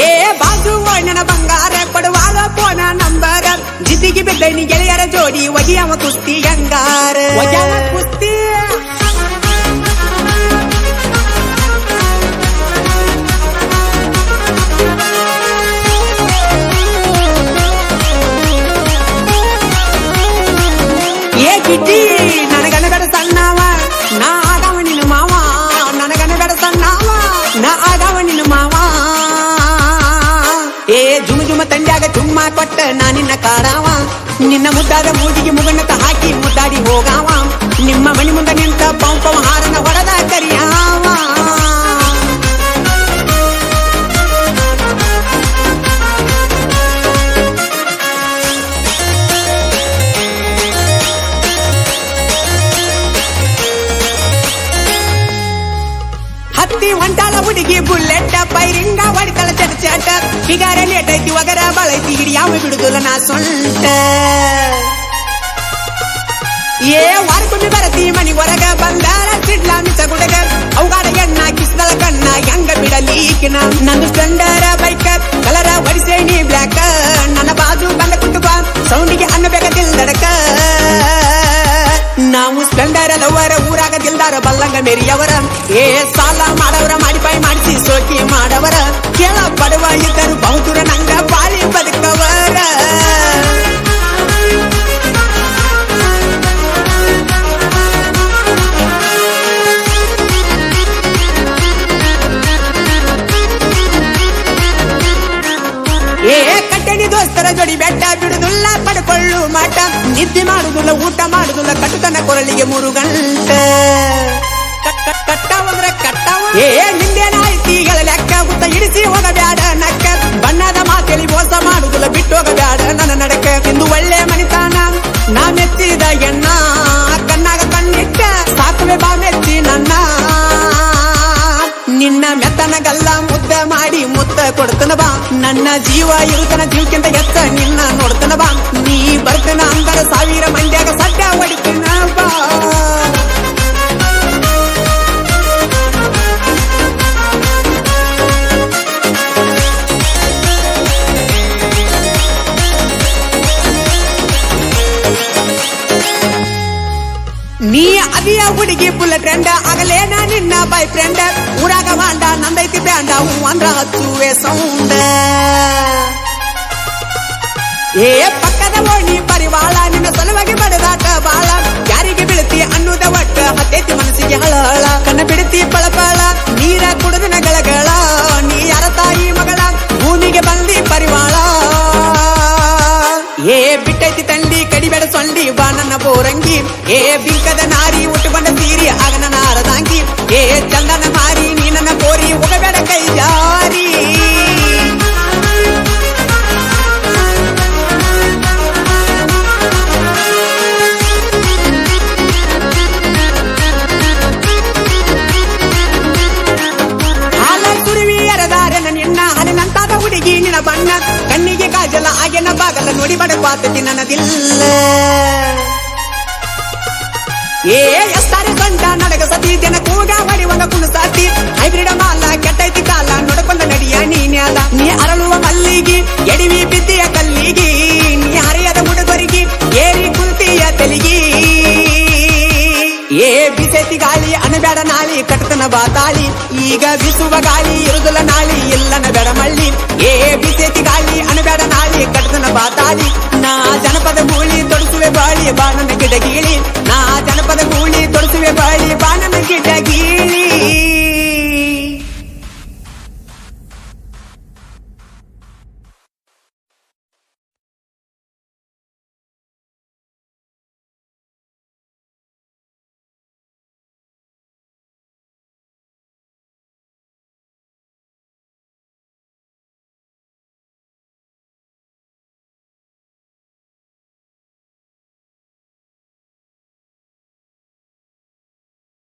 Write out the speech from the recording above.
ಏ ಬಾಜು ಅಣ್ಣನ ಬಂಗಾರ ಕೊಡುವಾಗ ಪೋನ ನಂಬರ. ಜಿದ್ದಿಗೆ ಬಿದ್ದೈನಿ ಗೆಳೆಯರ ಜೋಡಿ ಒಗೆಯವ ಕುಸ್ತಿ ಗಂಗಾರ ಕುಸ್ತಿ? ಏ ಕಿಟ್ಟಿ ಏ ಜುಮ ಜುಮ ತಂಡ್ಯಾಗ ಚುಮ್ಮ ಕೊಟ್ಟ ನಾ ನಿನ್ನ ಕಾಡವ ನಿನ್ನ ಮುದ್ದಾದ ಮೂಜಿಗೆ ಮುಗಣ್ಣತ ಹಾಕಿ ಮುದ್ದಾಡಿ ಹೋಗಾವ. ನಿಮ್ಮ ಮಣಿ ಮುಂದೆ ನಿಂತ ಪಂಪವ ಹಾರನ ಹುಡುಗಿ ಬುಲ್ಲೆಟ್ ಪೈರಿಂಗ ಹೊಡಿತಾಳ ಚಟ ಚಟ ಬಿಗಾರ ಲೇಟ್ ಐತಿ ಒಗರ ಬಳೈತಿ ಹಿಡಿ ಯಾವ ಬಿಡುದಿಲ್ಲ ನಾ ಸೊಂಟ ಏ ವಾರಕ್ಕೊಮ್ಮೆ ಬರತಿ ಮನಿ ಹೊರಗ ಬಂದಾರ ಸಿಡ್ಲ ಮಿಸ ಗುಡಗ ಅವುಗಾಡ ಎಣ್ಣ ಕಿಸ್ದಳ ಕಣ್ಣ ಹೆಂಗ ಬಿಡಲೀಕಿನ ನಂದು ಸ್ಪೆಂಡರ ಬೈಕ್ ಊರಾಗ ದಿಲ್ದಾರ ಬಲ್ಲಂಗ ಮೇರಿಯವರ ಏ ಸಾಲ ಮಾಡವರ ಮಾಡಿಪಾಯಿ ಮಾಡಿಸಿ ಸೋಕಿ ಮಾಡವರ ಕೇಳ ಬಡವ ಇದ್ದರು ಬಹುದೂರ ನಂಗ ಬಾಳಿ ಬದುಕವರ ಏ ಕಟ್ಟಣಿ ದೋಸ್ತರ ಜೋಡಿ ಬೆಟ್ಟ ಬಿಡುದಿಲ್ಲ ಪಡ್ಕೊಳ್ಳು ಮಾಟ ನಿದ್ದೆ ಮಾಡುದಿಲ್ಲ ಊಟ ಮಾಡುದಿಲ್ಲ ಕಟ್ಟುತನ ಕೊರಳಿಗೆ ಮೂರು ಗಂಟೆ. ಕಟ್ಟಾವಂದ್ರ ಕಟ್ಟಾವ ಏ ನಿಂದೇನ ಐತಿಗಳ ಲೆಕ್ಕ? ಊಟ ಇಡಿಸಿ ಹೋಗಬೇಡ ನಕ್ಕ. ಬಣ್ಣದ ಮಾತೇಳಿ ಮೋಸ ಮಾಡುದಿಲ್ಲ ಬಿಟ್ಟು ಹೋಗಬೇಡ ನನ್ನ ನಡಕ ಇಂದು ಒಳ್ಳೆ ಮನಿತಾನ ನಾ ಮೆಚ್ಚಿದ ಎಣ್ಣ ಕಣ್ಣಾಗ ಕಣ್ಣಿಟ್ಟ ಸಾಕುವೆ ಬಾ ಮೆಚ್ಚಿ ನನ್ನ. ನಿನ್ನ ಮೆತ್ತನಗಲ್ಲ ಮುದ್ದ ಮಾಡಿ ಮುತ್ತ ಕೊಡ್ತನ ಬಾ. ನನ್ನ ಜೀವ ಇರುತನ ಜೀವಕ್ಕಿಂತ ಎತ್ತ ನೀ ಅದಿಯ ಹುಡುಗಿ ಫುಲ್ ಟ್ರೆಂಡ್ ಆಗಲೇನ ನಿನ್ನ ಬೈ ಫ್ರೆಂಡ್ ಊರಾಗ ವಾಂಡ ನಂದೈತಿ ಬ್ಯಾಂಡ ಹೂ ಅಂದ್ರ ಹಚ್ಚುವೆ ಸೌಂಡ ಏ ಪಕ್ಕದ ಓಣಿ ಪರಿವಾಳ ನಿನ್ನ ಸಲುವಾಗಿ ಬಡದಾಟ ಬಾಳ ಯಾರಿಗೆ ಬೀಳ್ತಿ ಅನ್ನುದ ಸೊಂಡಿ ಬಾ ನನ್ನ ಬೋರಂಗಿ ಏ ಬಿಂಕದ ನಾರಿ ಉಟ್ಟುಕೊಂಡ ಸೀರಿ ಆಗ ನನ್ನ ಅರದಾಂಗಿ ಏ ಚಂದನ ಮಾರಿ ನೀ ನನ್ನ ಕೋರಿ ಹೋಗಬೇಡ ಕೈ ಜಾರಿ ಹಾಲ ಕುರುವಿ ಎರದಾರೆನ ನಿನ್ನ ಹರಿನಂತಾದ ಹುಡುಗಿ ನಿನ್ನ ಬಣ್ಣ ಕಣ್ಣಿಗೆ ಕಾಜಲ ಆಗಿನ ಬಾಗಲ ನೋಡಿ ಬಡಪಾತತಿ ನನ್ನದಿಲ್ಲ ಏ ಎಸ್ತಾರೆ ಕಂಡ ನಡಗ ಸತಿ, ಜನ ಕೂಗ ಹೊಡಿವಂಗ ಕುಣಸಾತಿ ಹೈಬ್ರಿಡ್ ಮಾಲ, ಕೆಟ್ಟೈತಿ ಕಾಲ, ನೋಡ್ಕೊಂಡ ನಡಿಯ ನೀನ್ಯಾದ ನೀ ಅರಳುವ ಮಲ್ಲಿಗಿ, ಎಡಿವಿ ಬಿದ್ದಿಯ ಕಲ್ಲಿಗಿ. ನೀ ಹರಿಯದ ಹುಡುಗರಿಗೆ ಏರಿ ಕುಂತಿಯ ತೆಲಿಗಿ. ಏ, ಬಿಸೈತಿ ಗಾಳಿ ಅನಬೇಡ ನಾಳಿ ಕಟ್ಟತನ ಬಾತಾಳಿ. ಈಗ ಬಿಸುವ ಗಾಳಿ, ಇರುದಲ ನಾಳಿ, ಇಲ್ಲನ ಬೇಡ ಮಳ್ಳಿ. ಏ, ಬಿಸೈತಿ ಗಾಳಿ ಅನಬೇಡ ನಾಳಿ ಕಟ್ಟತನ ಬಾತಾಳಿ. ನಾ ಜನಪದ ಮೂಳಿ ತೊಡಸುವೆ ಬಾಳಿ ಬಾಣನ ಗಿಡಗೀಳಿ